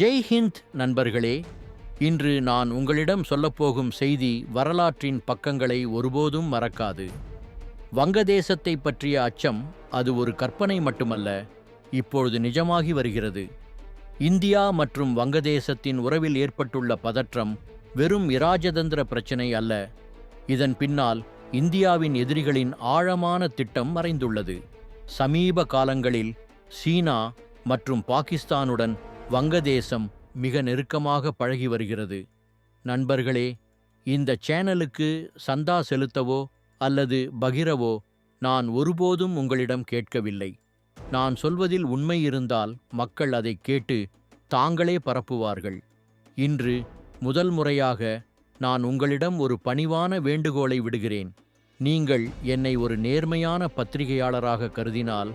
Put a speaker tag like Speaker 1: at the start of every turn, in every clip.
Speaker 1: ஜெய் ஹிந்த் நண்பர்களே இன்று நான் உங்களிடம் சொல்லப்போகும் செய்தி வரலாற்றின் பக்கங்களை ஒருபோதும் மறக்காது. வங்கதேசத்தை பற்றிய அச்சம் அது ஒரு கற்பனை மட்டுமல்ல இப்பொழுது நிஜமாகி வருகிறது. இந்தியா மற்றும் வங்கதேசத்தின் உறவில் ஏற்பட்டுள்ள பதற்றம் வெறும் இராஜதந்திர பிரச்சினை அல்ல இதன் பின்னால் இந்தியாவின் எதிரிகளின் ஆழமான திட்டம் மறைந்துள்ளது. சமீப காலங்களில் சீனா மற்றும் பாகிஸ்தானுடன் வங்கதேசம் மிக நெருக்கமாக பழகி வருகிறது. நண்பர்களே இந்த சேனலுக்கு சந்தா செலுத்தவோ அல்லது பகிரவோ நான் ஒருபோதும் உங்களிடம் கேட்கவில்லை. நான் சொல்வதில் உண்மை இருந்தால் மக்கள் அதை கேட்டு தாங்களே பரப்புவார்கள். இன்று முதல் முறையாக நான் உங்களிடம் ஒரு பணிவான வேண்டுகோளை விடுகிறேன். நீங்கள் என்னை ஒரு நேர்மையான பத்திரிகையாளராக கருதினால்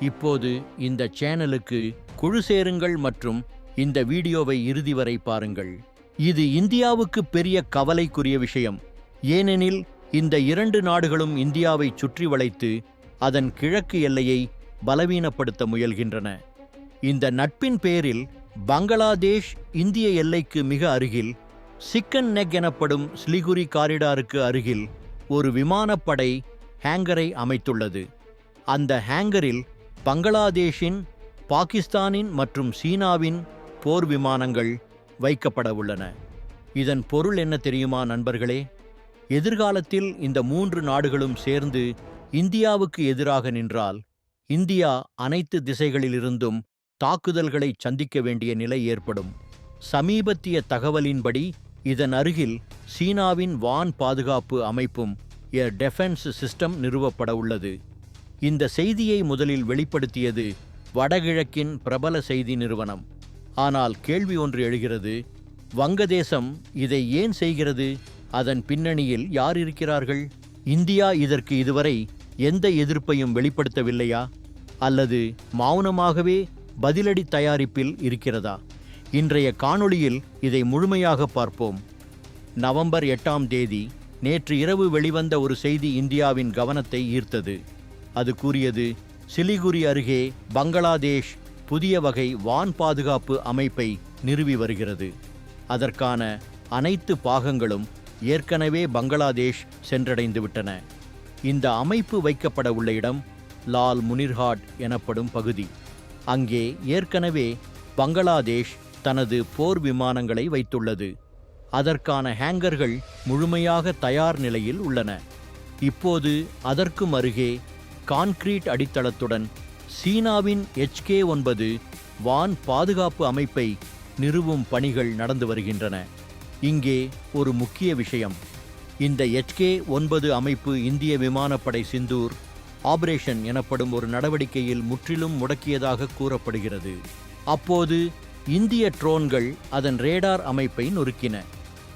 Speaker 1: இப்போது இந்த சேனலுக்கு குழு சேருங்கள் மற்றும் இந்த வீடியோவை இறுதி வரை பாருங்கள். இது இந்தியாவுக்கு பெரிய கவலைக்குரிய விஷயம். ஏனெனில் இந்த இரண்டு நாடுகளும் இந்தியாவை சுற்றி வளைத்து அதன் கிழக்கு எல்லையை பலவீனப்படுத்த முயல்கின்றன. இந்த நட்பின் பேரில் பங்களாதேஷ் இந்திய எல்லைக்கு மிக அருகில் சிக்கன் நெக் எனப்படும் ஸ்லிகுரி காரிடாருக்கு அருகில் ஒரு விமானப்படை ஹேங்கரை அமைத்துள்ளது. அந்த ஹேங்கரில் பங்களாதேஷின் பாகிஸ்தானின் மற்றும் சீனாவின் போர் விமானங்கள் வைக்கப்பட உள்ளன இதன் பொருள் என்ன தெரியுமா நண்பர்களே? எதிர்காலத்தில் இந்த மூன்று நாடுகளும் சேர்ந்து இந்தியாவுக்கு எதிராக நின்றால் இந்தியா அனைத்து திசைகளிலிருந்தும் தாக்குதல்களை சந்திக்க வேண்டிய நிலை ஏற்படும். சமீபத்திய தகவலின்படி இதன் அருகில் சீனாவின் வான் பாதுகாப்பு அமைப்பும் எ டெஃபென்ஸ் சிஸ்டம் நிறுவப்பட உள்ளது இந்த செய்தியை முதலில் வெளிப்படுத்தியது வடகிழக்கின் பிரபல செய்தி நிறுவனம். ஆனால் கேள்வி ஒன்று எழுகிறது வங்கதேசம் இதை ஏன் செய்கிறது? அதன் பின்னணியில் யார் இருக்கிறார்கள்? இந்தியா இதற்கு இதுவரை எந்த எதிர்ப்பையும் வெளிப்படுத்தவில்லையா? அல்லது மௌனமாகவே பதிலடி தயாரிப்பில் இருக்கிறதா? இன்றைய காணொளியில் இதை முழுமையாக பார்ப்போம். நவம்பர் எட்டாம் தேதி நேற்று இரவு வெளிவந்த ஒரு செய்தி இந்தியாவின் கவனத்தை ஈர்த்தது. அது கூறியது சிலிகுரி அருகே பங்களாதேஷ் புதிய வகை வான் பாதுகாப்பு அமைப்பை நிறுவி வருகிறது. அதற்கான அனைத்து பாகங்களும் ஏற்கனவே பங்களாதேஷ் சென்றடைந்து விட்டன. இந்த அமைப்பு வைக்கப்பட உள்ள இடம் லால் முனிர்ஹாட் எனப்படும் பகுதி. அங்கே ஏற்கனவே பங்களாதேஷ் தனது போர் விமானங்களை வைத்துள்ளது. அதற்கான ஹேங்கர்கள் முழுமையாக தயார் நிலையில் உள்ளன. இப்போது அதற்கும் அருகே கான்கிரீட் அடித்தளத்துடன் சீனாவின் எச்கே ஒன்பது வான் பாதுகாப்பு அமைப்பை நிறுவும் பணிகள் நடந்து வருகின்றன. இங்கே ஒரு முக்கிய விஷயம். இந்த எச்கே ஒன்பது அமைப்பு இந்திய விமானப்படை சிந்தூர் ஆபரேஷன் எனப்படும் ஒரு நடவடிக்கையில் முற்றிலும் முடக்கியதாக கூறப்படுகிறது. அப்போது இந்திய ட்ரோன்கள் அதன் ரேடார் அமைப்பை நொறுக்கின.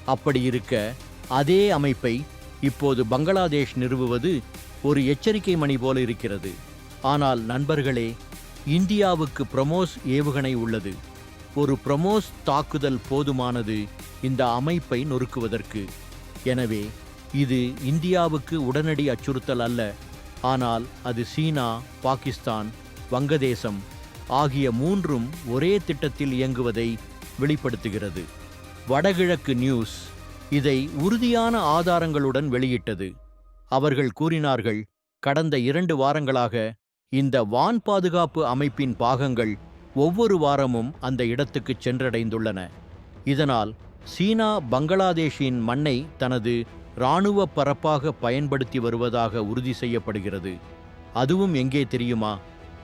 Speaker 1: அப்படி இருக்க அதே அமைப்பை இப்போது பங்களாதேஷ் நிறுவுவது ஒரு எச்சரிக்கை மணி போல இருக்கிறது. ஆனால் நண்பர்களே இந்தியாவுக்கு பிரமோஸ் ஏவுகணை உள்ளது. ஒரு பிரமோஸ் தாக்குதல் போதுமானது இந்த அமைப்பை நொறுக்குவதற்கு. எனவே இது இந்தியாவுக்கு உடனடி அச்சுறுத்தல் அல்ல. ஆனால் அது சீனா பாகிஸ்தான் வங்கதேசம் ஆகிய மூன்றும் ஒரே திட்டத்தில் இயங்குவதை வெளிப்படுத்துகிறது. வடகிழக்கு நியூஸ் இதை உறுதியான ஆதாரங்களுடன் வெளியிட்டது. அவர்கள் கூறினார்கள் கடந்த இரண்டு வாரங்களாக இந்த வான் பாதுகாப்பு அமைப்பின் பாகங்கள் ஒவ்வொரு வாரமும் அந்த இடத்துக்கு சென்றடைந்துள்ளன. இதனால் சீனா பங்களாதேஷின் மண்ணை தனது இராணுவ பரப்பாக பயன்படுத்தி வருவதாக உறுதி செய்யப்படுகிறது. அதுவும் எங்கே தெரியுமா?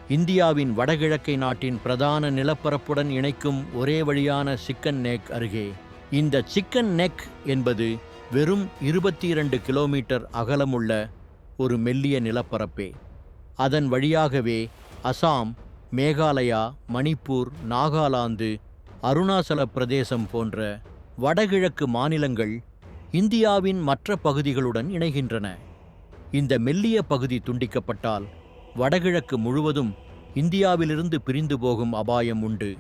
Speaker 1: இந்தியாவின் வடகிழக்கை நாட்டின் பிரதான நிலப்பரப்புடன் இணைக்கும் ஒரே வழியான சிக்கன் நெக் அருகே. இந்த சிக்கன் நெக் என்பது வெறும் இருபத்தி இரண்டு கிலோமீட்டர் அகலமுள்ள ஒரு மெல்லிய நிலப்பரப்பே. அதன் வழியாகவே அசாம் மேகாலயா மணிப்பூர் நாகாலாந்து அருணாச்சல பிரதேசம் போன்ற வடகிழக்கு மாநிலங்கள் இந்தியாவின் மற்ற பகுதிகளுடன் இணைகின்றன. இந்த மெல்லிய பகுதி துண்டிக்கப்பட்டால் வடகிழக்கு முழுவதும் இந்தியாவிலிருந்து பிரிந்து போகும் அபாயம் உண்டு.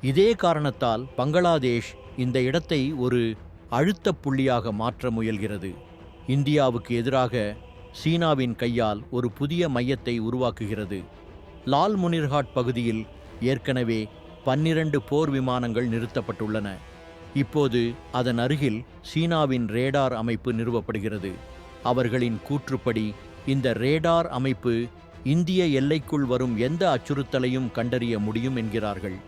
Speaker 1: இதே காரணத்தால் பங்களாதேஷ் இந்த இடத்தை ஒரு அழுத்தப் புள்ளியாக மாற்ற முயல்கிறது. இந்தியாவுக்கு எதிராக சீனாவின் கையால் ஒரு புதிய மையத்தை உருவாக்குகிறது. லால் முனிர்ஹாட் பகுதியில் ஏற்கனவே பன்னிரண்டு போர் விமானங்கள் நிறுத்தப்பட்டுள்ளன. இப்போது அதன் அருகில் சீனாவின் ரேடார் அமைப்பு நிறுவப்படுகிறது. அவர்களின் கூற்றுப்படி இந்த ரேடார் அமைப்பு இந்திய எல்லைக்குள் வரும் எந்த அச்சுறுத்தலையும் கண்டறிய முடியும் என்கிறார்கள்.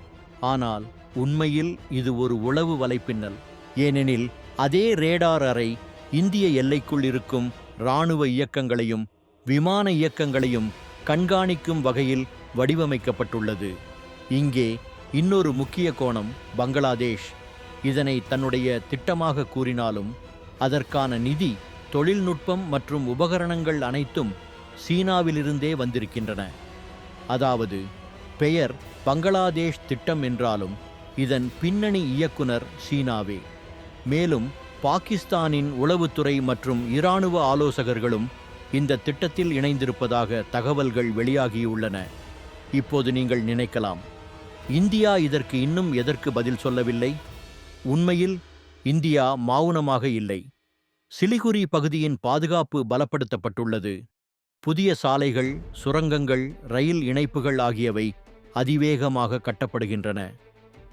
Speaker 1: ஆனால் உண்மையில் இது ஒரு உளவு வலைப்பின்னல். ஏனெனில் அதே ரேடார் அறை இந்திய எல்லைக்குள் இருக்கும் இராணுவ இயக்கங்களையும் விமான இயக்கங்களையும் கண்காணிக்கும் வகையில் வடிவமைக்கப்பட்டுள்ளது. இங்கே இன்னொரு முக்கிய கோணம் பங்களாதேஷ். இதனை தன்னுடைய திட்டமாக கூறினாலும் அதற்கான நிதி தொழில்நுட்பம் மற்றும் உபகரணங்கள் அனைத்தும் சீனாவிலிருந்தே வந்திருக்கின்றன. அதாவது பெயர் பங்களாதேஷ் திட்டம் என்றாலும் இதன் பின்னணி இயக்குனர் சீனாவே. மேலும் பாகிஸ்தானின் உளவுத்துறை மற்றும் இராணுவ ஆலோசகர்களும் இந்த திட்டத்தில் இணைந்திருப்பதாக தகவல்கள் வெளியாகியுள்ளன. இப்போது நீங்கள் நினைக்கலாம் இந்தியா இதற்கு இன்னும் எதற்கு பதில் சொல்லவில்லை? உண்மையில் இந்தியா மௌனமாக இல்லை. சிலிகுரி பகுதியின் பாதுகாப்பு பலப்படுத்தப்பட்டுள்ளது. புதிய சாலைகள் சுரங்கங்கள் ரயில் இணைப்புகள் ஆகியவை அதிவேகமாக கட்டப்படுகின்றன.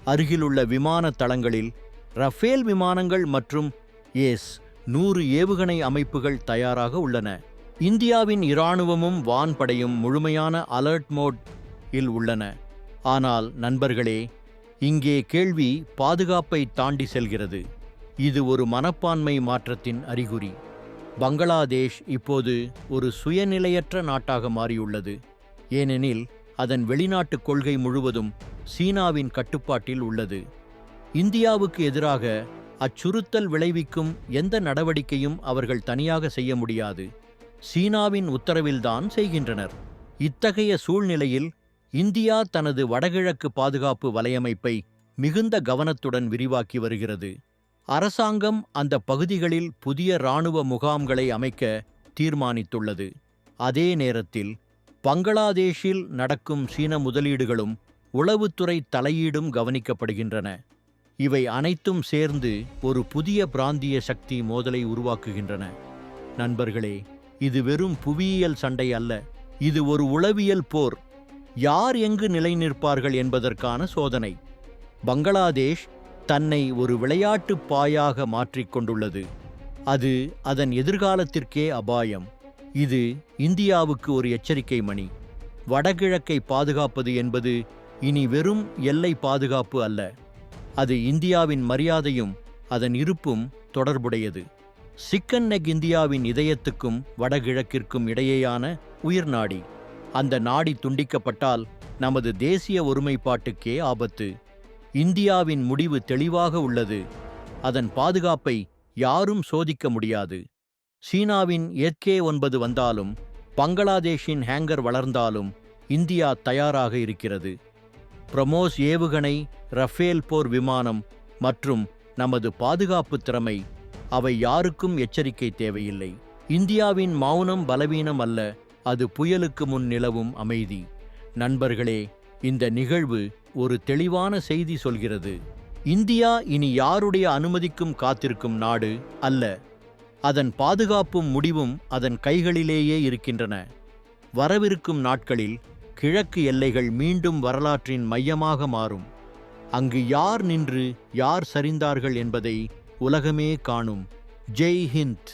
Speaker 1: அருகிலுள்ள விமான தளங்களில் ரஃபேல் விமானங்கள் மற்றும் ஏஸ் நூறு ஏவுகணை அமைப்புகள் தயாராக உள்ளன. இந்தியாவின் இராணுவமும் வான்படையும் முழுமையான அலர்ட் மோட் இல் உள்ளன. ஆனால் நண்பர்களே இங்கே கேள்வி பாதுகாப்பை தாண்டி செல்கிறது. இது ஒரு மனப்பான்மை மாற்றத்தின் அறிகுறி. பங்களாதேஷ் இப்போது ஒரு சுயநிலையற்ற நாட்டாக மாறியுள்ளது. ஏனெனில் அதன் வெளிநாட்டுக் கொள்கை முழுவதும் சீனாவின் கட்டுப்பாட்டில் உள்ளது. இந்தியாவுக்கு எதிராக அச்சுறுத்தல் விளைவிக்கும் எந்த நடவடிக்கையும் அவர்கள் தனியாக செய்ய முடியாது. சீனாவின் உத்தரவில்தான் செய்கின்றனர். இத்தகைய சூழ்நிலையில் இந்தியா தனது வடகிழக்கு பாதுகாப்பு வலையமைப்பை மிகுந்த கவனத்துடன் விரிவாக்கி வருகிறது. அரசாங்கம் அந்த பகுதிகளில் புதிய இராணுவ முகாம்களை அமைக்க தீர்மானித்துள்ளது. அதே நேரத்தில் பங்களாதேஷில் நடக்கும் சீன முதலீடுகளும் உளவுத்துறை தலையீடும் கவனிக்கப்படுகின்றன. இவை அனைத்தும் சேர்ந்து ஒரு புதிய பிராந்திய சக்தி மோதலை உருவாக்குகின்றன. நண்பர்களே இது வெறும் புவியியல் சண்டை அல்ல. இது ஒரு உளவியல் போர். யார் எங்கு நிலை நிற்பார்கள் என்பதற்கான சோதனை. பங்களாதேஷ் தன்னை ஒரு விளையாட்டு பாயாக மாற்றிக்கொண்டுள்ளது அது அதன் எதிர்காலத்திற்கே அபாயம். இது இந்தியாவுக்கு ஒரு எச்சரிக்கை மணி. வடகிழக்கை பாதுகாப்பது என்பது இனி வெறும் எல்லை பாதுகாப்பு அல்ல. அது இந்தியாவின் மரியாதையும் அதன் இருப்பும் தொடர்புடையது. சிக்கன் நெக் இந்தியாவின் இதயத்துக்கும் வடகிழக்கிற்கும் இடையேயான உயிர் நாடி. அந்த நாடி துண்டிக்கப்பட்டால் நமது தேசிய ஒருமைப்பாட்டுக்கே ஆபத்து. இந்தியாவின் முடிவு தெளிவாக உள்ளது. அதன் பாதுகாப்பை யாரும் சோதிக்க முடியாது. சீனாவின் எத்கே ஒன்பது வந்தாலும் பங்களாதேஷின் ஹேங்கர் வளர்ந்தாலும் இந்தியா தயாராக இருக்கிறது. பிரமோஸ் ஏவுகணை ரஃபேல் போர் விமானம் மற்றும் நமது பாதுகாப்பு திறமை அவை யாருக்கும் எச்சரிக்கை தேவையில்லை. இந்தியாவின் மௌனம் பலவீனம் அல்ல அது புயலுக்கு முன் நிலவும் அமைதி. நண்பர்களே இந்த நிகழ்வு ஒரு தெளிவான செய்தி சொல்கிறது. இந்தியா இனி யாருடைய அனுமதிக்கும் காத்திருக்கும் நாடு அல்ல அதன் பாதுகாப்பும் முடிவும் அதன் கைகளிலேயே இருக்கின்றன. வரவிருக்கும் நாட்களில் கிழக்கு எல்லைகள் மீண்டும் வரலாற்றின் மையமாக மாறும். அங்கு யார் நின்று யார் சரிந்தார்கள் என்பதை உலகமே காணும். ஜெய் ஹிந்த்.